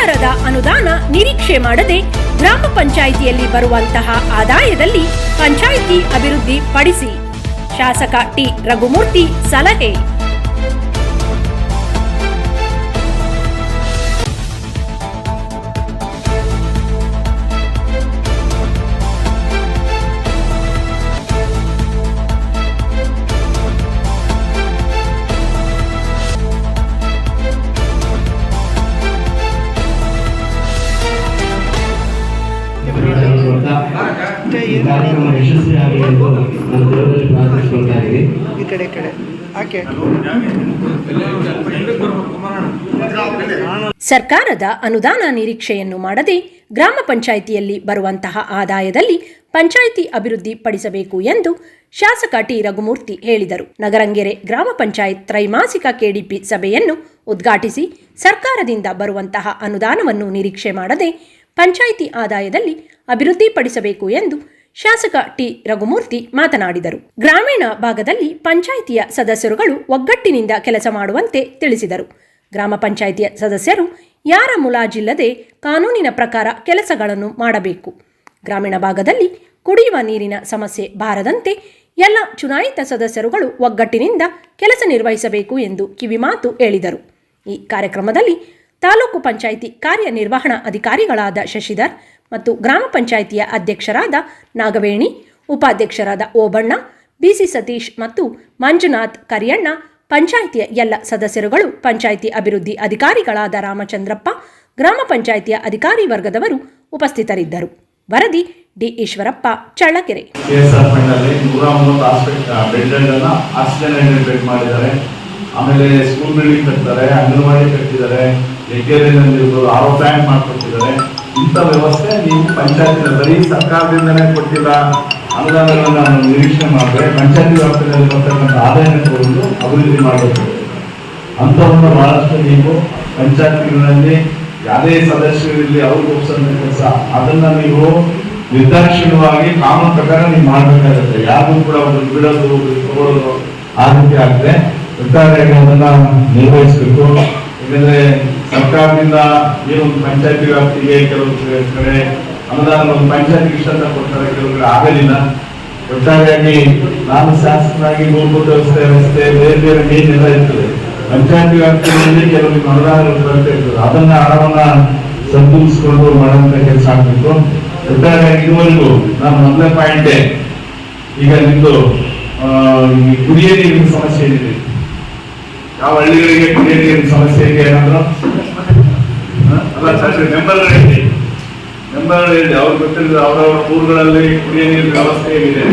ಸರ್ಕಾರದ ಅನುದಾನ ನಿರೀಕ್ಷೆ ಮಾಡದೆ ಗ್ರಾಮ ಪಂಚಾಯಿತಿಯಲ್ಲಿ ಬರುವಂತಹ ಆದಾಯದಲ್ಲಿ ಪಂಚಾಯಿತಿ ಅಭಿವೃದ್ಧಿ ಪಡಿಸಿ. ಶಾಸಕ ಟಿ. ರಘುಮೂರ್ತಿ ಸಲಹೆ. ಈ ಕಾರ್ಯಕ್ರಮ ಯಶಸ್ವಿಯಾಗಲಿ ಎಂದು ನಾನು ದೇವರಲ್ಲಿ ಪ್ರಾರ್ಥಿಸಿಕೊಳ್ತಾ ಇದ್ದೀನಿ ಈ ಕಡೆ ಕಡೆ. ಹಾಕಿ ಸರ್ಕಾರದ ಅನುದಾನ ನಿರೀಕ್ಷೆಯನ್ನು ಮಾಡದೆ ಗ್ರಾಮ ಪಂಚಾಯಿತಿಯಲ್ಲಿ ಬರುವಂತಹ ಆದಾಯದಲ್ಲಿ ಪಂಚಾಯಿತಿ ಅಭಿವೃದ್ಧಿ ಪಡಿಸಬೇಕು ಎಂದು ಶಾಸಕ ಟಿ. ರಘುಮೂರ್ತಿ ಹೇಳಿದರು. ನಗರಂಗೆರೆ ಗ್ರಾಮ ಪಂಚಾಯತ್ ತ್ರೈಮಾಸಿಕ ಕೆಡಿಪಿ ಸಭೆಯನ್ನು ಉದ್ಘಾಟಿಸಿ ಸರ್ಕಾರದಿಂದ ಬರುವಂತಹ ಅನುದಾನವನ್ನು ನಿರೀಕ್ಷೆ ಮಾಡದೆ ಪಂಚಾಯಿತಿ ಆದಾಯದಲ್ಲಿ ಅಭಿವೃದ್ಧಿಪಡಿಸಬೇಕು ಎಂದು ಶಾಸಕ ಟಿ. ರಘುಮೂರ್ತಿ ಮಾತನಾಡಿದರು. ಗ್ರಾಮೀಣ ಭಾಗದಲ್ಲಿ ಪಂಚಾಯಿತಿಯ ಸದಸ್ಯರುಗಳು ಒಗ್ಗಟ್ಟಿನಿಂದ ಕೆಲಸ ಮಾಡುವಂತೆ ತಿಳಿಸಿದರು. ಗ್ರಾಮ ಪಂಚಾಯಿತಿಯ ಸದಸ್ಯರು ಯಾರ ಮುಲಾಜಿಲ್ಲದೆ ಕಾನೂನಿನ ಪ್ರಕಾರ ಕೆಲಸಗಳನ್ನು ಮಾಡಬೇಕು. ಗ್ರಾಮೀಣ ಭಾಗದಲ್ಲಿ ಕುಡಿಯುವ ನೀರಿನ ಸಮಸ್ಯೆ ಬಾರದಂತೆ ಎಲ್ಲ ಚುನಾಯಿತ ಸದಸ್ಯರುಗಳು ಒಗ್ಗಟ್ಟಿನಿಂದ ಕೆಲಸ ನಿರ್ವಹಿಸಬೇಕು ಎಂದು ಕಿವಿಮಾತು ಹೇಳಿದರು. ಈ ಕಾರ್ಯಕ್ರಮದಲ್ಲಿ ತಾಲೂಕು ಪಂಚಾಯಿತಿ ಕಾರ್ಯನಿರ್ವಹಣಾ ಅಧಿಕಾರಿಗಳಾದ ಶಶಿಧರ್ ಮತ್ತು ಗ್ರಾಮ ಪಂಚಾಯಿತಿಯ ಅಧ್ಯಕ್ಷರಾದ ನಾಗವೇಣಿ, ಉಪಾಧ್ಯಕ್ಷರಾದ ಓಬಣ್ಣ, ಬಿಸಿ ಸತೀಶ್ ಮತ್ತು ಮಂಜುನಾಥ್ ಕರಿಯಣ್ಣ, ಪಂಚಾಯಿತಿಯ ಎಲ್ಲ ಸದಸ್ಯರುಗಳು, ಪಂಚಾಯಿತಿ ಅಭಿವೃದ್ಧಿ ಅಧಿಕಾರಿಗಳಾದ ರಾಮಚಂದ್ರಪ್ಪ, ಗ್ರಾಮ ಪಂಚಾಯಿತಿಯ ಅಧಿಕಾರಿ ವರ್ಗದವರು ಉಪಸ್ಥಿತರಿದ್ದರು. ವರದಿ ಡಿ ಈಶ್ವರಪ್ಪ, ಚಳ್ಳಕೆರೆ. ಆಮೇಲೆ ಸ್ಕೂಲ್ ಬಿಲ್ಡಿಂಗ್ ಕಟ್ತಾರೆ ಅಂಗನವಾಡಿ ಕಟ್ಟಿದ್ದಾರೆ ಹೆಗ್ಗೇರಿನಲ್ಲಿ ಆರೋ ಪ್ಲಾಂಟ್ ಮಾಡ್ಕೊಟ್ಟಿದ್ದಾರೆ. ಇಂಥ ವ್ಯವಸ್ಥೆ ನೀವು ಪಂಚಾಯತ್ ಬರೀ ಸರ್ಕಾರದಿಂದನೇ ಕೊಟ್ಟಿಲ್ಲ. ಅನುದಾನಗಳನ್ನ ನಾನು ನಿರೀಕ್ಷೆ ಮಾಡಿದ್ರೆ ಪಂಚಾಯತಿ ವ್ಯಾಪ್ತಿಯಲ್ಲಿ ಬರ್ತಕ್ಕಂಥ ಆದಾಯ ತಗೊಂಡು ಅಭಿವೃದ್ಧಿ ಮಾಡಬೇಕು ಅಂಥವನ್ನು ಬಹಳಷ್ಟು ನೀವು ಪಂಚಾಯತ್ಗಳಲ್ಲಿ ಯಾವುದೇ ಸದಸ್ಯರಲ್ಲಿ ಅವ್ರಿಗೆ ಕೆಲಸ ಅದನ್ನ ನೀವು ನಿರ್ದಾಕ್ಷಿಣ್ಯವಾಗಿ ಕಾನೂನು ಪ್ರಕಾರ ನೀವು ಮಾಡಬೇಕಾಗುತ್ತೆ. ಯಾರಿಗೂ ಕೂಡ ಒಂದು ಬಿಡೋದು ತಗೊಳ್ಳೋದು ಆ ರೀತಿ ಆಗದೆ. ಒಟ್ಟಾರೆಯಾಗಿ ಅದನ್ನ ನಿರ್ವಹಿಸಬೇಕು ಯಾಕಂದ್ರೆ ಸರ್ಕಾರದಿಂದ ಏನು ಒಂದು ಪಂಚಾಯತಿ ವ್ಯಾಪ್ತಿಗೆ ಕೆಲವು ಕಡೆ ಅನುದಾನ ಒಂದು ಪಂಚಾಯತಿಗೆ ಇಷ್ಟ ಅಂತ ಕೊಡ್ತಾರೆ ಕೆಲವು ಕಡೆ ಆಗಲಿಲ್ಲ ಒಟ್ಟಾರೆಯಾಗಿ ನಾನು ಶಾಸಕನಾಗಿ ಮೂಲಭೂತ ವ್ಯವಸ್ಥೆ ವ್ಯವಸ್ಥೆ ಬೇರೆ ಬೇರೆ ಏನೆಲ್ಲ ಇರ್ತದೆ ಪಂಚಾಯತಿ ವ್ಯಾಪ್ತಿಯಲ್ಲಿ ಕೆಲವು ಅನುದಾನಗಳು ಬರುತ್ತೆ ಇರ್ತದೆ ಅದನ್ನ ಹಣವನ್ನ ಸದ್ದುಡಿಸ್ಕೊಂಡು ಮಾಡುವಂತ ಕೆಲಸ ಆಗ್ಬೇಕು ಒಟ್ಟಾರೆಯಾಗಿ ಇದುವರೆಗೂ ನಾನು ಮೊದಲನೇ ಪಾಯಿಂಟೇ ಈಗ ನಿಮ್ದು ಆ, ಈ ಕುಡಿಯ ನೀರಿನ ಸಮಸ್ಯೆ ಏನಿದೆ ಯಾವ ಹಳ್ಳಿಗಳಿಗೆ ಕುಡಿಯ ನೀರಿನ ಸಮಸ್ಯೆ ಇದೆ ಏನಾದ್ರು? ಅಲ್ಲ ಸರ್ ಮೆಂಬರ್ಗಳಿದೆ ಮೆಂಬರ್ಗಳಿದೆ ಅವ್ರು ಗೊತ್ತಿಲ್ಲ ಅವರವರ ಊರುಗಳಲ್ಲಿ ಕುಡಿಯ ನೀರಿನ ವ್ಯವಸ್ಥೆ ಹೇಗಿದೆ